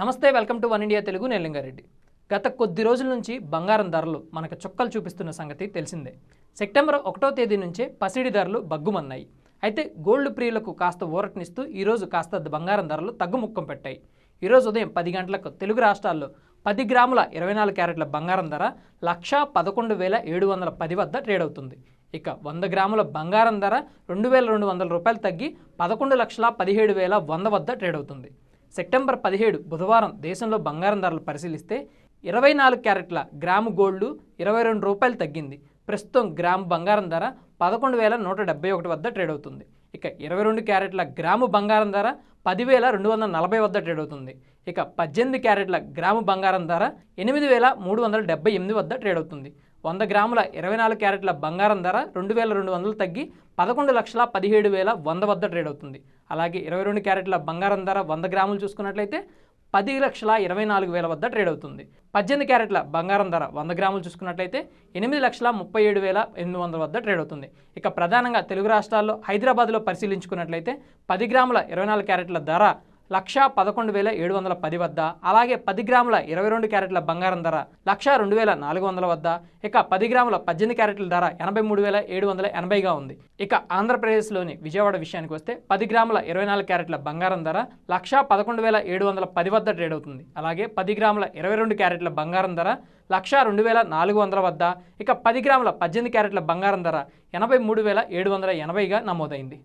Namaste welcome to one India Telugu నేను లింగారెడ్డి. గత కొద్ది రోజుల నుంచి బంగారం ధరలు మనకు చుక్కలు చూపిస్తున్న సంగతి తెలిసిందే. సెప్టెంబర్ ఒకటో తేదీ నుంచే పసిడి ధరలు బగ్గుమన్నాయి. అయితే గోల్డ్ ప్రియులకు కాస్త ఊరటనిస్తూ ఈరోజు కాస్త బంగారం ధరలు తగ్గుముఖం పెట్టాయి. ఈరోజు ఉదయం పది గంటలకు తెలుగు రాష్ట్రాల్లో పది గ్రాముల ఇరవై నాలుగు క్యారెట్ల బంగారం ధర లక్షా పదకొండు వేల ఏడు వందల పది వద్ద ట్రేడ్ అవుతుంది. ఇక వంద గ్రాముల బంగారం ధర రెండు వేల రెండు వందల రూపాయలు తగ్గి పదకొండు లక్షల పదిహేడు వేల వంద వద్ద ట్రేడ్ అవుతుంది. సెప్టెంబర్ పదిహేడు బుధవారం దేశంలో బంగారం ధరలు పరిశీలిస్తే ఇరవై నాలుగు క్యారెట్ల గ్రాము గోల్డ్ ఇరవై రెండు రూపాయలు తగ్గింది. ప్రస్తుతం గ్రాము బంగారం ధర పదకొండు వేల నూట డెబ్బై ఒకటి వద్ద ట్రేడ్ అవుతుంది. ఇక ఇరవై రెండు క్యారెట్ల గ్రాము బంగారం ధర పదివేల రెండు వందల నలభై వద్ద ట్రేడ్ అవుతుంది. ఇక పద్దెనిమిది క్యారెట్ల గ్రాము బంగారం ధర ఎనిమిది వేల మూడు వందల డెబ్బై ఎనిమిది వద్ద ట్రేడ్ అవుతుంది. వంద గ్రాముల ఇరవై నాలుగు క్యారెట్ల బంగారం ధర రెండు వేల రెండు వందలు తగ్గి పదకొండు లక్షల పదిహేడు వేల వంద వద్ద ట్రేడ్ అవుతుంది. అలాగే ఇరవై రెండు క్యారెట్ల బంగారం ధర వంద గ్రాములు చూసుకున్నట్లయితే పది లక్షల ఇరవై నాలుగు వేల వద్ద ట్రేడ్ అవుతుంది. పద్దెనిమిది క్యారెట్ల బంగారం ధర వంద గ్రాములు చూసుకున్నట్లయితే ఎనిమిది లక్షల ముప్పై ఏడు వేల ఎనిమిది వందల వద్ద ట్రేడ్ అవుతుంది. ఇక ప్రధానంగా తెలుగు రాష్ట్రాల్లో హైదరాబాద్లో పరిశీలించుకున్నట్లయితే పది గ్రాముల ఇరవై నాలుగు క్యారెట్ల ధర లక్షా పదకొండు వేల ఏడు వందల పది వద్ద అలాగే పది గ్రాముల ఇరవై రెండు క్యారెట్ల బంగారం ధర లక్షా రెండు వేల నాలుగు వందల వద్ద ఇక పది గ్రాముల పద్దెనిమిది క్యారెట్ల ధర ఎనభై మూడు వేల ఏడు వందల ఎనభైగా ఉంది. ఇక ఆంధ్రప్రదేశ్లోని విజయవాడ విషయానికి వస్తే పది గ్రాముల ఇరవై నాలుగు క్యారెట్ల బంగారం ధర లక్షా పదకొండు వేల ఏడు వందల పది వద్ద ట్రేడ్ అవుతుంది. అలాగే పది గ్రాముల ఇరవై రెండు క్యారెట్ల బంగారం ధర లక్షా రెండు వేల నాలుగు వందల వద్ద ఇక పది గ్రాముల పద్దెనిమిది క్యారెట్ల బంగారం ధర ఎనభై మూడు వేల ఏడు వందల ఎనభైగా నమోదైంది.